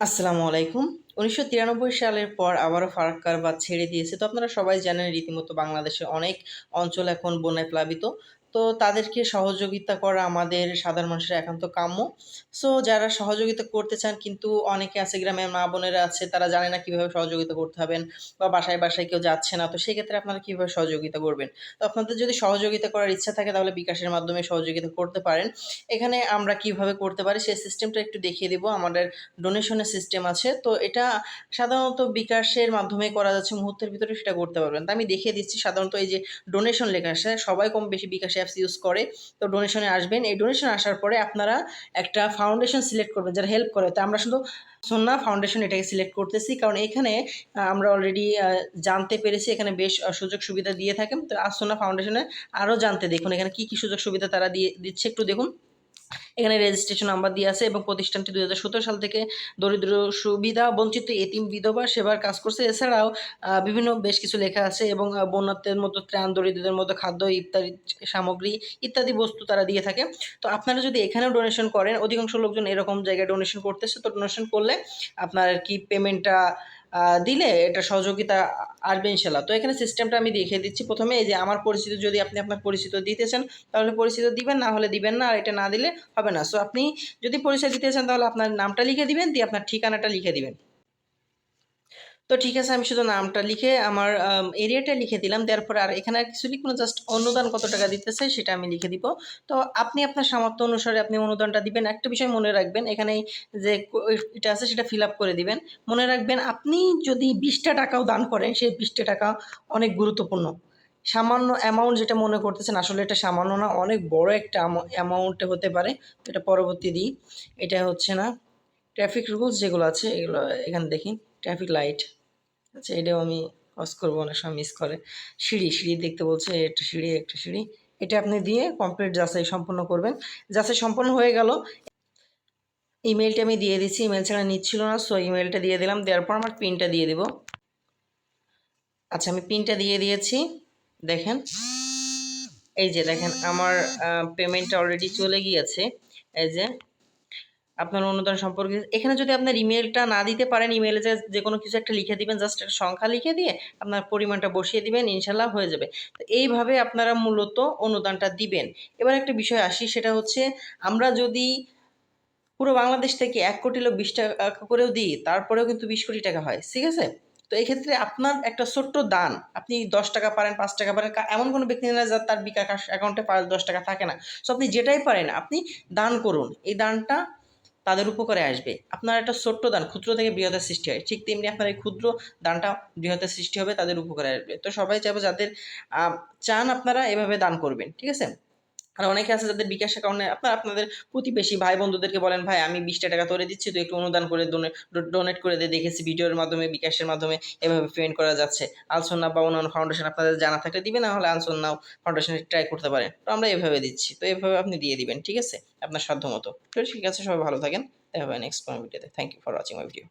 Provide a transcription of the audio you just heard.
আসসালামু আলাইকুম। উনিশশো তিরানব্বই সালের পর আবারও ফারাক্কার বাঁধ ছেড়ে দিয়েছে। তো আপনারা সবাই জানেন রীতিমতো বাংলাদেশের অনেক অঞ্চল এখন বন্যায় প্লাবিত। তো তাদেরকে সহযোগিতা করা আমাদের সাধারণ মানুষের একান্ত কাম্য। সো যারা সহযোগিতা করতে চান কিন্তু অনেকে আছে গ্রামের মা বোনেরা আছে, তারা জানে না কীভাবে সহযোগিতা করতে হবেন বা বাসায় বাসায় কেউ যাচ্ছে না, তো সেক্ষেত্রে আপনারা কীভাবে সহযোগিতা করবেন? তো আপনাদের যদি সহযোগিতা করার ইচ্ছা থাকে তাহলে বিকাশের মাধ্যমে সহযোগিতা করতে পারেন। এখানে আমরা কীভাবে করতে পারি সেই সিস্টেমটা একটু দেখিয়ে দেবো। আমাদের ডোনেশনের সিস্টেম আছে, তো এটা সাধারণত বিকাশের মাধ্যমে করা যাচ্ছে, মুহূর্তের ভিতরে সেটা করতে পারবেন। তো আমি দেখিয়ে দিচ্ছি, সাধারণত এই যে ডোনেশন লেখা আসে সবাই কম বেশি বিকাশ অ্যাপস ইউজ করে, তো ডোনেশনে আসবেন। এই ডোনেশন আসার পরে আপনারা একটা ফাউন্ডেশন সিলেক্ট করবেন, যারা হেল্প করে। তো আমরা শুধু সন্না ফাউন্ডেশন এটাকে সিলেক্ট করতেছি, কারণ এখানে আমরা অলরেডি জানতে পেরেছি, এখানে বেশ সুযোগ সুবিধা দিয়ে থাকেন। তো আর সোনা ফাউন্ডেশনে আরও জানতে দেখুন, এখানে কি কি সুযোগ সুবিধা তারা দিয়ে দিচ্ছে, একটু দেখুন। এখানে রেজিস্ট্রেশন নাম্বার দিয়ে আছে এবং প্রতিষ্ঠানটি দু হাজার সতেরো সাল থেকে দরিদ্র সুবিধা বঞ্চিত এতিম বিধবা সেবার কাজ করছে। এছাড়াও বিভিন্ন বেশ কিছু লেখা আছে এবং আহ, বন্যার্থের মতো ত্রাণ দরিদ্রদের মতো খাদ্য ইত্যাদি সামগ্রী ইত্যাদি বস্তু তারা দিয়ে থাকে। তো আপনারা যদি এখানেও ডোনেশন করেন অধিকাংশ লোকজন এরকম জায়গায় ডোনেশন করতেছে। তো ডোনেশন করলে আপনার কি পেমেন্টটা দিলে এটা সহযোগিতা আসবে ইনশাল্লাহ তো এখানে সিস্টেমটা আমি দেখিয়ে দিচ্ছি প্রথমে, এই যে আমার পরিচিত যদি আপনি আপনার পরিচিত দিতেছেন তাহলে পরিচিত দিবেন, না হলে দিবেন না, আর এটা না দিলে হবে না। সো আপনি যদি পরিচয় দিতে চান, তাহলে আপনার নামটা লিখে দিবেন, দিয়ে আপনার ঠিকানাটা লিখে দিবেন। তো ঠিক আছে, আমি শুধু নামটা লিখে আমার এরিয়াটা লিখে দিলাম। দেওয়ার পরে আর এখানে আর কিছু লিখব জাস্ট অনুদান কত টাকা দিতেছে সেটা আমি লিখে দিব। তো আপনি আপনার সামর্থ্য অনুসারে আপনি অনুদানটা দিবেন। একটা বিষয় মনে রাখবেন, এখানে যে এটা আছে সেটা ফিল আপ করে দিবেন। মনে রাখবেন আপনি যদি বিশটা টাকাও দান করেন, সেই বিশটা টাকা অনেক গুরুত্বপূর্ণ। সামান্য অ্যামাউন্ট যেটা মনে করতেছেন, আসলে এটা সামান্য না, অনেক বড় একটা অ্যামাউন্টে হতে পারে। এটা পরবর্তী দিই। এটা হচ্ছে না ট্রাফিক রুলস যেগুলো আছে, এগুলো এখানে দেখি। ট্রাফিক লাইট আচ্ছা এটাও আমি ক্রস করব, অনেক সময় মিস করে। সিঁড়ি সিঁড়ি দেখতে বলছে, একটা সিঁড়ি একটা সিঁড়ি। এটা আপনি দিয়ে কমপ্লিট যাচাই সম্পূর্ণ করবেন। যাচাই সম্পন্ন হয়ে গেল। ইমেলটা আমি দিয়ে দিচ্ছি ইমেল ছাড়া নিচ্ছিল না সো ইমেলটা দিয়ে দিলাম। দেওয়ার পর আমার পিনটা দিয়ে দেবো। আচ্ছা আমি পিনটা দিয়ে দিয়েছি। দেখেন। এই যে দেখেন, আমার পেমেন্টটা অলরেডি চলে গিয়েছে। এই যে আপনার অনুদান সম্পর্কে। এখানে যদি আপনার ইমেলটা না দিতে পারেন ইমেলে যে যে কোনো কিছু একটা লিখে দিবেন জাস্ট একটা সংখ্যা লিখে দিয়ে আপনার পরিমাণটা বসিয়ে দিবেন, ইনশাল্লাহ হয়ে যাবে। তো এইভাবে আপনারা মূলত অনুদানটা দিবেন। এবার একটা বিষয় আসি, সেটা হচ্ছে আমরা যদি পুরো বাংলাদেশ থেকে এক কোটি লোক বিশ টাকা করেও দিই, তারপরেও কিন্তু বিশ কোটি টাকা হয়, ঠিক আছে? তো এই ক্ষেত্রে আপনার একটা ছোট্ট দান, আপনি দশ টাকা পারেন, পাঁচ টাকা পারেন এমন কোনো ব্যক্তি না যার, তার বিকাশ অ্যাকাউন্টে পাঁচ, দশ টাকা থাকে না। সো আপনি যেটাই পারেন, আপনি দান করুন। এই দানটা তাদের উপকারে আসবে। আপনার একটা ছোট্ট দান, ক্ষুদ্র থেকে বৃহতের সৃষ্টি হয়। ঠিক তেমনি আপনার এই ক্ষুদ্র দানটা বৃহতের সৃষ্টি হবে, তাদের উপকারে আসবে। তো সবাই চাইব যাদের চান আপনারা এভাবে দান করবেন, ঠিক আছে? আর অনেকে আছে যাদের বিকাশ অ্যাকাউন্টে আপনার, আপনাদের প্রতিবেশী ভাই বন্ধুদেরকে বলেন, ভাই, আমি বিশটা টাকা তোরে দিচ্ছি তো একটু অনুদান করে ডোনেট করে দিয়ে দেখেছি ভিডিওর মাধ্যমে, বিকাশের মাধ্যমে এভাবে পেমেন্ট করা যাচ্ছে। আলসন্না বা অন্যান্য ফাউন্ডেশন আপনাদের জানা থাকলে দিবেন, না হলে আলসন্নাও ফাউন্ডেশনে ট্রাই করতে পারেন। তো আমরা এভাবে দিচ্ছি। তো এভাবে আপনি দিয়ে দিবেন, ঠিক আছে? আপনার সাধ্য মতো ঠিক আছে, সবাই ভালো থাকেন। দেখা হবে নেক্সট কোনো ভিডিওতে thank you for watching my video